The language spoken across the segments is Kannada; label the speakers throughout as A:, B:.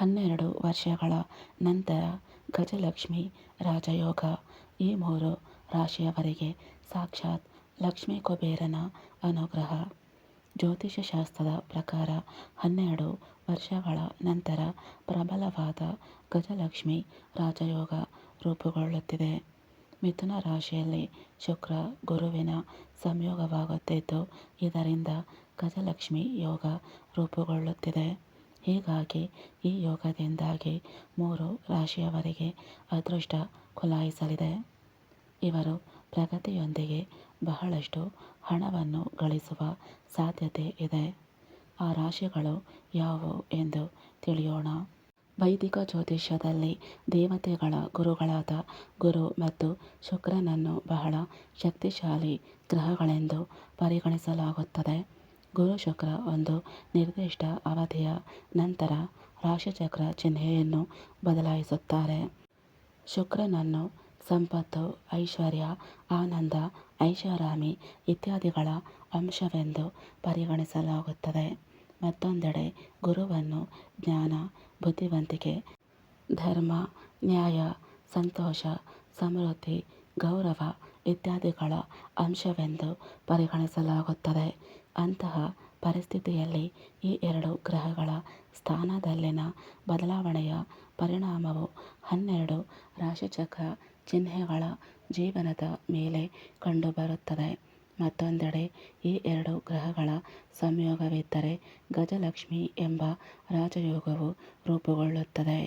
A: ಹನ್ನೆರಡು ವರ್ಷಗಳ ನಂತರ ಗಜಲಕ್ಷ್ಮಿ ರಾಜಯೋಗ ಈ ಮೂರು ರಾಶಿಯವರಿಗೆ ಸಾಕ್ಷಾತ್ ಲಕ್ಷ್ಮಿ ಕುಬೇರನ ಅನುಗ್ರಹ. ಜ್ಯೋತಿಷ್ಯಶಾಸ್ತ್ರದ ಪ್ರಕಾರ ಹನ್ನೆರಡು ವರ್ಷಗಳ ನಂತರ ಪ್ರಬಲವಾದ ಗಜಲಕ್ಷ್ಮಿ ರಾಜಯೋಗ ರೂಪುಗೊಳ್ಳುತ್ತಿದೆ. ಮಿಥುನ ರಾಶಿಯಲ್ಲಿ ಶುಕ್ರ ಗುರುವಿನ ಸಂಯೋಗವಾಗುತ್ತಿದ್ದು, ಇದರಿಂದ ಗಜಲಕ್ಷ್ಮಿ ಯೋಗ ರೂಪುಗೊಳ್ಳುತ್ತಿದೆ. ಹೀಗಾಗಿ ಈ ಯೋಗದಿಂದಾಗಿ ಮೂರು ರಾಶಿಯವರಿಗೆ ಅದೃಷ್ಟ ಖುಲಾಯಿಸಲಿದೆ ಇವರು ಪ್ರಗತಿಯೊಂದಿಗೆ ಬಹಳಷ್ಟು ಹಣವನ್ನು ಗಳಿಸುವ ಸಾಧ್ಯತೆ ಇದೆ. ಆ ರಾಶಿಗಳು ಯಾವುವು ಎಂದು ತಿಳಿಯೋಣ. ವೈದಿಕ ಜ್ಯೋತಿಷ್ಯದಲ್ಲಿ ದೇವತೆಗಳ ಗುರುಗಳಾದ ಗುರು ಮತ್ತು ಶುಕ್ರನನ್ನು ಬಹಳ ಶಕ್ತಿಶಾಲಿ ಗ್ರಹಗಳೆಂದು ಪರಿಗಣಿಸಲಾಗುತ್ತದೆ. ಗುರು ಶುಕ್ರ ಒಂದು ನಿರ್ದಿಷ್ಟ ಅವಧಿಯ ನಂತರ ರಾಶಿಚಕ್ರ ಚಿಹ್ನೆಯನ್ನು ಬದಲಾಯಿಸುತ್ತಾರೆ. ಶುಕ್ರನನ್ನು ಸಂಪತ್ತು, ಐಶ್ವರ್ಯ, ಆನಂದ, ಐಷಾರಾಮಿ ಇತ್ಯಾದಿಗಳ ಅಂಶವೆಂದು ಪರಿಗಣಿಸಲಾಗುತ್ತದೆ. ಮತ್ತೊಂದೆಡೆ ಗುರುವನ್ನು ಜ್ಞಾನ, ಬುದ್ಧಿವಂತಿಕೆ, ಧರ್ಮ, ನ್ಯಾಯ, ಸಂತೋಷ, ಸಮೃದ್ಧಿ, ಗೌರವ ಇತ್ಯಾದಿಗಳ ಅಂಶವೆಂದು ಪರಿಗಣಿಸಲಾಗುತ್ತದೆ. ಅಂತಹ ಪರಿಸ್ಥಿತಿಯಲ್ಲಿ ಈ ಎರಡು ಗ್ರಹಗಳ ಸ್ಥಾನದಲ್ಲಿನ ಬದಲಾವಣೆಯ ಪರಿಣಾಮವು ಹನ್ನೆರಡು ರಾಶಿಚಕ್ರ ಚಿಹ್ನೆಗಳ ಜೀವನದ ಮೇಲೆ ಕಂಡುಬರುತ್ತದೆ. ಮತ್ತೊಂದೆಡೆ ಈ ಎರಡು ಗ್ರಹಗಳ ಸಂಯೋಗವಿದ್ದರೆ ಗಜಲಕ್ಷ್ಮಿ ಎಂಬ ರಾಜಯೋಗವು ರೂಪುಗೊಳ್ಳುತ್ತದೆ.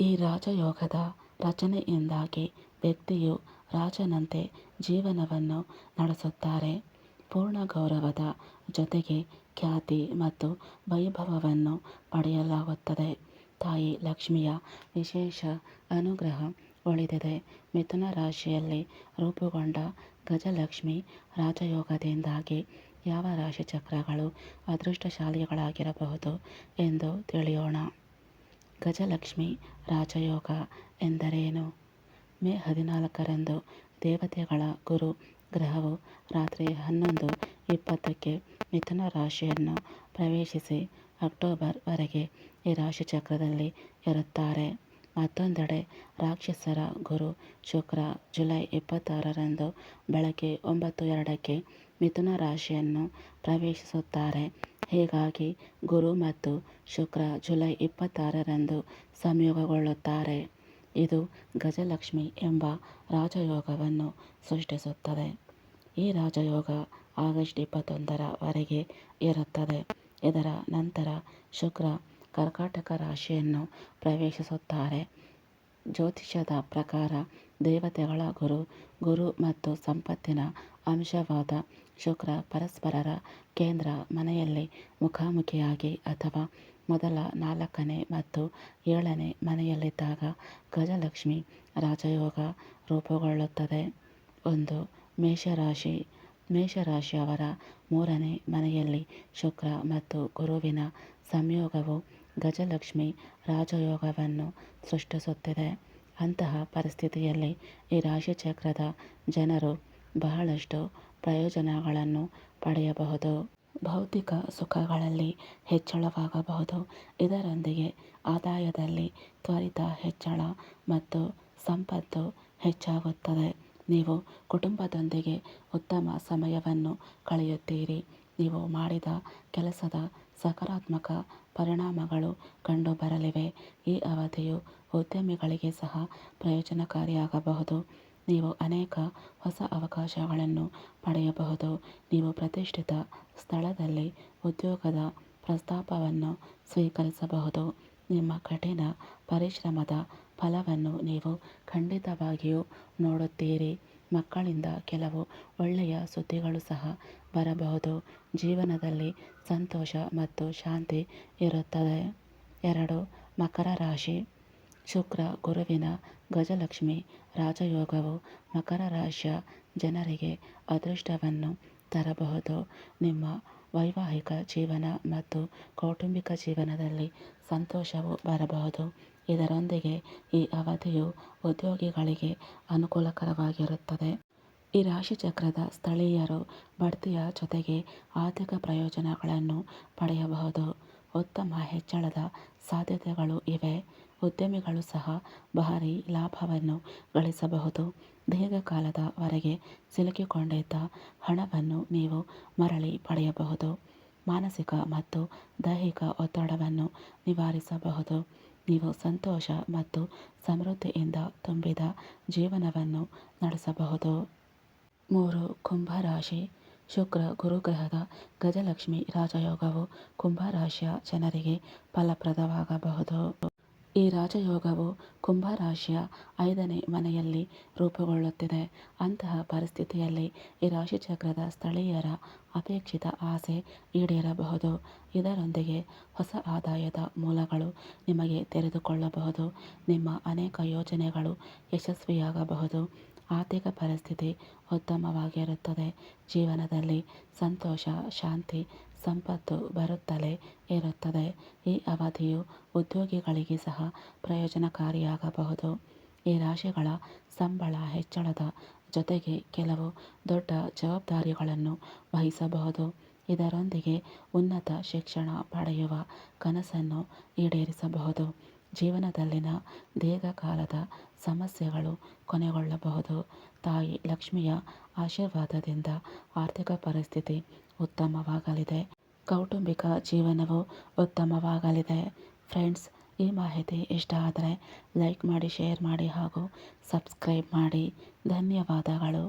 A: ಈ ರಾಜಯೋಗದ ರಚನೆಯಿಂದಾಗಿ ವ್ಯಕ್ತಿಯು ರಾಜನಂತೆ ಜೀವನವನ್ನು ನಡೆಸುತ್ತಾರೆ. ಪೂರ್ಣ ಗೌರವದ ಜೊತೆಗೆ ಖ್ಯಾತಿ ಮತ್ತು ವೈಭವವನ್ನು ಪಡೆಯಲಾಗುತ್ತದೆ. ತಾಯಿ ಲಕ್ಷ್ಮಿಯ ವಿಶೇಷ ಅನುಗ್ರಹ ಉಳಿದಿದೆ. ಮಿಥುನ ರಾಶಿಯಲ್ಲಿ ರೂಪುಗೊಂಡ ಗಜಲಕ್ಷ್ಮಿ ರಾಜಯೋಗದಿಂದಾಗಿ ಯಾವ ರಾಶಿಚಕ್ರಗಳು ಅದೃಷ್ಟಶಾಲಿಗಳಾಗಿರಬಹುದು ಎಂದು ತಿಳಿಯೋಣ. ಗಜಲಕ್ಷ್ಮಿ ರಾಜಯೋಗ ಎಂದರೇನು? ಮೇ ಹದಿನಾಲ್ಕರಂದು ದೇವತೆಗಳ ಗುರು ಗ್ರಹವು ರಾತ್ರಿ ಹನ್ನೊಂದು ಇಪ್ಪತ್ತಕ್ಕೆ ಮಿಥುನ ರಾಶಿಯನ್ನು ಪ್ರವೇಶಿಸಿ ಅಕ್ಟೋಬರ್ ವರೆಗೆ ಈ ರಾಶಿಚಕ್ರದಲ್ಲಿ ಇರುತ್ತಾರೆ. ಮತ್ತೊಂದೆಡೆ ರಾಕ್ಷಸರ ಗುರು ಶುಕ್ರ ಜುಲೈ ಇಪ್ಪತ್ತಾರರಂದು ಬೆಳಗ್ಗೆ ಒಂಬತ್ತು ಎರಡಕ್ಕೆ ಮಿಥುನ ರಾಶಿಯನ್ನು ಪ್ರವೇಶಿಸುತ್ತಾರೆ. ಹೀಗಾಗಿ ಗುರು ಮತ್ತು ಶುಕ್ರ ಜುಲೈ ಇಪ್ಪತ್ತಾರರಂದು ಸಂಯೋಗಗೊಳ್ಳುತ್ತಾರೆ. ಇದು ಗಜಲಕ್ಷ್ಮಿ ಎಂಬ ರಾಜಯೋಗವನ್ನು ಸೃಷ್ಟಿಸುತ್ತದೆ. ಈ ರಾಜಯೋಗ ಆಗಸ್ಟ್ ಇಪ್ಪತ್ತೊಂದರವರೆಗೆ ಇರುತ್ತದೆ. ಇದರ ನಂತರ ಶುಕ್ರ ಕರ್ಕಾಟಕ ರಾಶಿಯನ್ನು ಪ್ರವೇಶಿಸುತ್ತಾರೆ. ಜ್ಯೋತಿಷ್ಯದ ಪ್ರಕಾರ ದೇವತೆಗಳ ಗುರು ಗುರು ಮತ್ತು ಸಂಪತ್ತಿನ ಅಂಶವಾದ ಶುಕ್ರ ಪರಸ್ಪರರ ಕೇಂದ್ರ ಮನೆಯಲ್ಲಿ ಮುಖಾಮುಖಿಯಾಗಿ ಅಥವಾ ಮೊದಲ ನಾಲ್ಕನೇ ಮತ್ತು ಏಳನೇ ಮನೆಯಲ್ಲಿದ್ದಾಗ ಗಜಲಕ್ಷ್ಮಿ ರಾಜಯೋಗ ರೂಪುಗೊಳ್ಳುತ್ತದೆ. ಒಂದು, ಮೇಷರಾಶಿ. ಮೇಷರಾಶಿಯವರ ಮೂರನೇ ಮನೆಯಲ್ಲಿ ಶುಕ್ರ ಮತ್ತು ಗುರುವಿನ ಸಂಯೋಗವು ಗಜಲಕ್ಷ್ಮಿ ರಾಜಯೋಗವನ್ನು ಸೃಷ್ಟಿಸುತ್ತಿದೆ. ಅಂತಹ ಪರಿಸ್ಥಿತಿಯಲ್ಲಿ ಈ ರಾಶಿಚಕ್ರದ ಜನರು ಬಹಳಷ್ಟು ಪ್ರಯೋಜನಗಳನ್ನು ಪಡೆಯಬಹುದು. ಭೌತಿಕ ಸುಖಗಳಲ್ಲಿ ಹೆಚ್ಚಳವಾಗಬಹುದು. ಇದರೊಂದಿಗೆ ಆದಾಯದಲ್ಲಿ ತ್ವರಿತ ಹೆಚ್ಚಳ ಮತ್ತು ಸಂಪತ್ತು ಹೆಚ್ಚಾಗುತ್ತದೆ. ನೀವು ಕುಟುಂಬದೊಂದಿಗೆ ಉತ್ತಮ ಸಮಯವನ್ನು ಕಳೆಯುತ್ತೀರಿ. ನೀವು ಮಾಡಿದ ಕೆಲಸದ ಸಕಾರಾತ್ಮಕ ಪರಿಣಾಮಗಳು ಕಂಡುಬರಲಿವೆ. ಈ ಅವಧಿಯು ಉದ್ಯಮಿಗಳಿಗೆ ಸಹ ಪ್ರಯೋಜನಕಾರಿಯಾಗಬಹುದು. ನೀವು ಅನೇಕ ಹೊಸ ಅವಕಾಶಗಳನ್ನು ಪಡೆಯಬಹುದು. ನೀವು ಪ್ರತಿಷ್ಠಿತ ಸ್ಥಳದಲ್ಲಿ ಉದ್ಯೋಗದ ಪ್ರಸ್ತಾಪವನ್ನು ಸ್ವೀಕರಿಸಬಹುದು. ನಿಮ್ಮ ಕಠಿಣ ಪರಿಶ್ರಮದ ಫಲವನ್ನು ನೀವು ಖಂಡಿತವಾಗಿಯೂ ನೋಡುತ್ತೀರಿ. ಮಕ್ಕಳಿಂದ ಕೆಲವು ಒಳ್ಳೆಯ ಸುದ್ದಿಗಳು ಸಹ ಬರಬಹುದು. ಜೀವನದಲ್ಲಿ ಸಂತೋಷ ಮತ್ತು ಶಾಂತಿ ಇರುತ್ತದೆ. ಎರಡು, ಮಕರ ರಾಶಿ. ಶುಕ್ರ, ಗುರುವಿನ ಗಜಲಕ್ಷ್ಮಿ, ರಾಜಯೋಗವು ಮಕರ ರಾಶಿಯ ಜನರಿಗೆ ಅದೃಷ್ಟವನ್ನು ತರಬಹುದು. ನಿಮ್ಮ ವೈವಾಹಿಕ ಜೀವನ ಮತ್ತು ಕೌಟುಂಬಿಕ ಜೀವನದಲ್ಲಿ ಸಂತೋಷವು ಬರಬಹುದು. ಇದರೊಂದಿಗೆ ಈ ಅವಧಿಯು ಉದ್ಯೋಗಿಗಳಿಗೆ ಅನುಕೂಲಕರವಾಗಿರುತ್ತದೆ. ಈ ರಾಶಿಚಕ್ರದ ಸ್ಥಳೀಯರು ಬಡ್ತಿಯ ಜೊತೆಗೆ ಆರ್ಥಿಕ ಪ್ರಯೋಜನಗಳನ್ನು ಪಡೆಯಬಹುದು. ಉತ್ತಮ ಹೆಚ್ಚಳದ ಸಾಧ್ಯತೆಗಳು ಇವೆ. ಉದ್ಯಮಿಗಳು ಸಹ ಭಾರೀ ಲಾಭವನ್ನು ಗಳಿಸಬಹುದು. ದೀರ್ಘಕಾಲದವರೆಗೆ ಸಿಲುಕಿಕೊಂಡಿದ್ದ ಹಣವನ್ನು ನೀವು ಮರಳಿ ಪಡೆಯಬಹುದು. ಮಾನಸಿಕ ಮತ್ತು ದೈಹಿಕ ಒತ್ತಡವನ್ನು ನಿವಾರಿಸಬಹುದು. ನೀವು ಸಂತೋಷ ಮತ್ತು ಸಮೃದ್ಧಿಯಿಂದ ತುಂಬಿದ ಜೀವನವನ್ನು ನಡೆಸಬಹುದು. ಮೂರು ಕುಂಭ ರಾಶಿ ಶುಕ್ರ ಗುರುಗ್ರಹದ ಗಜಲಕ್ಷ್ಮಿ ರಾಜಯೋಗವು ಕುಂಭ ರಾಶಿಯ ಜನರಿಗೆ ಫಲಪ್ರದವಾಗಬಹುದು. ಈ ರಾಜಯೋಗವು ಕುಂಭ ರಾಶಿಯ ಐದನೇ ಮನೆಯಲ್ಲಿ ರೂಪುಗೊಳ್ಳುತ್ತಿದೆ. ಅಂತಹ ಪರಿಸ್ಥಿತಿಯಲ್ಲಿ ಈ ರಾಶಿಚಕ್ರದ ಸ್ಥಳೀಯರ ಅಪೇಕ್ಷಿತ ಆಸೆ ಈಡೇರಬಹುದು. ಇದರೊಂದಿಗೆ ಹೊಸ ಆದಾಯದ ಮೂಲಗಳು ನಿಮಗೆ ತೆರೆದುಕೊಳ್ಳಬಹುದು. ನಿಮ್ಮ ಅನೇಕ ಯೋಜನೆಗಳು ಯಶಸ್ವಿಯಾಗಬಹುದು. ಆರ್ಥಿಕ ಪರಿಸ್ಥಿತಿ ಉತ್ತಮವಾಗಿರುತ್ತದೆ. ಜೀವನದಲ್ಲಿ ಸಂತೋಷ, ಶಾಂತಿ, ಸಂಪತ್ತು ಬರುತ್ತಲೇ ಇರುತ್ತದೆ. ಈ ಅವಧಿಯು ಉದ್ಯೋಗಿಗಳಿಗೆ ಸಹ ಪ್ರಯೋಜನಕಾರಿಯಾಗಬಹುದು. ಈ ರಾಶಿಗಳ ಸಂಬಳ ಹೆಚ್ಚಳದ ಜೊತೆಗೆ ಕೆಲವು ದೊಡ್ಡ ಜವಾಬ್ದಾರಿಗಳನ್ನು ವಹಿಸಬಹುದು. ಇದರೊಂದಿಗೆ ಉನ್ನತ ಶಿಕ್ಷಣ ಪಡೆಯುವ ಕನಸನ್ನು ಈಡೇರಿಸಬಹುದು. ಜೀವನದಲ್ಲಿನ ದೀರ್ಘಕಾಲದ ಸಮಸ್ಯೆಗಳು ಕೊನೆಗೊಳ್ಳಬಹುದು. ತಾಯಿ ಲಕ್ಷ್ಮಿಯ ಆಶೀರ್ವಾದದಿಂದ ಆರ್ಥಿಕ ಪರಿಸ್ಥಿತಿ ಉತ್ತಮವಾಗಲಿದೆ. ಕೌಟುಂಬಿಕ ಜೀವನವು ಉತ್ತಮವಾಗಲಿದೆ. ಫ್ರೆಂಡ್ಸ್, ಈ ಮಾಹಿತಿ ಇಷ್ಟ ಆದರೆ ಲೈಕ್ ಮಾಡಿ, ಶೇರ್ ಮಾಡಿ ಹಾಗೂ ಸಬ್ಸ್ಕ್ರೈಬ್ ಮಾಡಿ. ಧನ್ಯವಾದಗಳು.